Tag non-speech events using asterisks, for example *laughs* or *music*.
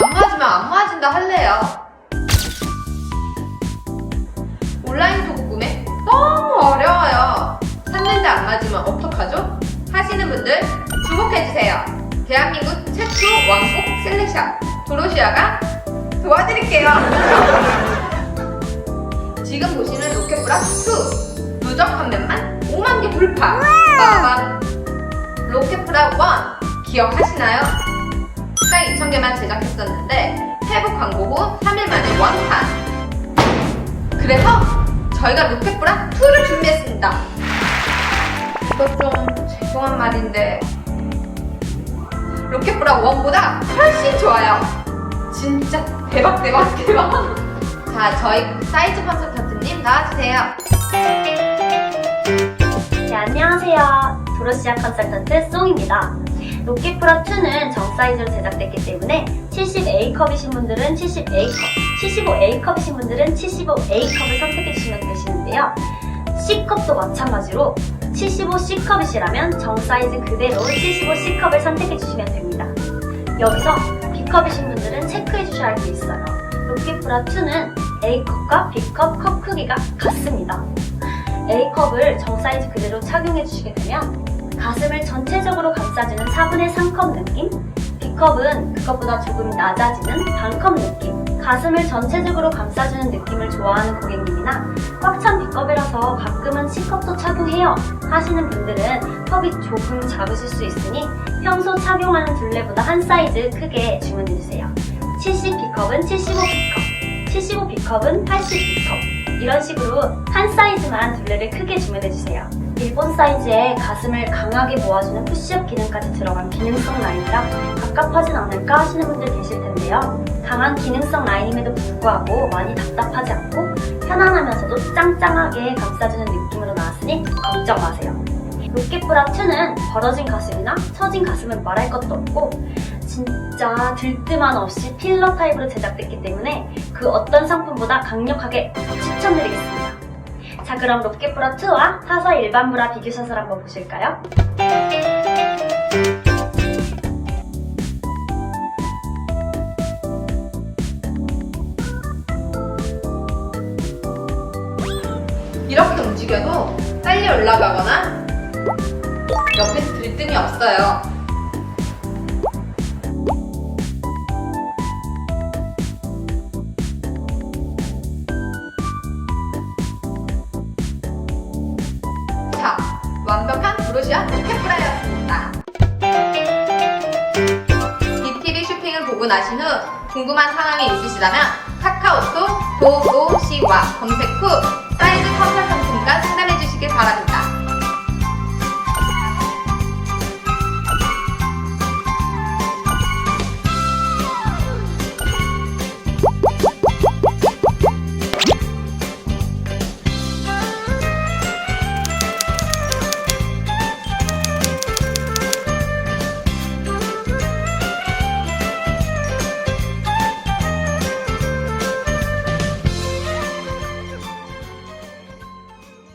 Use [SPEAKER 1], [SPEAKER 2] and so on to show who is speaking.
[SPEAKER 1] 안 맞으면 안 맞은다 할래요. 온라인 속옷 구매 너무 어려워요. 샀는데 안 맞으면 어떡하죠? 하시는 분들 주목해주세요. 대한민국 최초 왕복 슬랙샷 도로시아가 도와드릴게요. *laughs* 지금 보시는 로켓프라2 누적 판매만 5만 개 돌파. 빠밤. 로켓프라 1 기억하시나요? 딱 2,000개만 제작했었는데 회복 광고 후 3일 만에 완판. 그래서 저희가 로켓브라 2를 준비했습니다. 이거 좀 죄송한 말인데 로켓브라 1보다 훨씬 좋아요. 진짜 대박 대박 대박. 자, 저희 사이즈 컨설턴트님 나와주세요.
[SPEAKER 2] 네, 안녕하세요. 도로시아 컨설턴트 송입니다. 로켓프로 2는 정 사이즈로 제작됐기 때문에 70A컵이신 분들은 70A컵, 75A컵이신 분들은 75A컵을 선택해 주시면 되시는데요. C컵도 마찬가지로 75C컵이시라면 정 사이즈 그대로 75C컵을 선택해 주시면 됩니다. 여기서 B컵이신 분들은 체크해 주셔야 할 게 있어요. 로켓프로 2는 A컵과 B컵 컵 크기가 같습니다. A컵을 정 사이즈 그대로 착용해 주시게 되면 가슴을 전체적으로 감싸주는 4분의 3컵 느낌? B컵은 그것보다 조금 낮아지는 반컵 느낌. 가슴을 전체적으로 감싸주는 느낌을 좋아하는 고객님이나 꽉 찬 B컵이라서 가끔은 C컵도 착용해요. 하시는 분들은 컵이 조금 작으실 수 있으니 평소 착용하는 둘레보다 한 사이즈 크게 주문해주세요. 70B컵은 75B컵 75B컵은 80B컵. 이런 식으로 한 사이즈만 둘레를 크게 주문해주세요. 일본 사이즈에 가슴을 강하게 모아주는 푸시업 기능까지 들어간 기능성 라인이라 갑갑하진 않을까 하시는 분들 계실 텐데요. 강한 기능성 라인임에도 불구하고 많이 답답하지 않고 편안하면서도 짱짱하게 감싸주는 느낌으로 나왔으니 걱정 마세요. 로켓브라 2는 벌어진 가슴이나 처진 가슴은 말할 것도 없고 진짜 들뜸한 없이 필러 타입으로 제작됐기 때문에 그 어떤 상품보다 강력하게 추천드리겠습니다. 자 그럼 로켓브라 2와 타사 일반 브라 비교샷을 한번 보실까요?
[SPEAKER 1] 이렇게 움직여도 빨리 올라가거나 옆에서 들뜸이 없어요. 브로시아 로켓프라이였습니다. BTV 쇼핑을 보고 나신 후 궁금한 상황이 있으시다면 카카오톡 도도시와 검색 후 사이즈 컨설턴트가 상담해 주시길 바랍니다.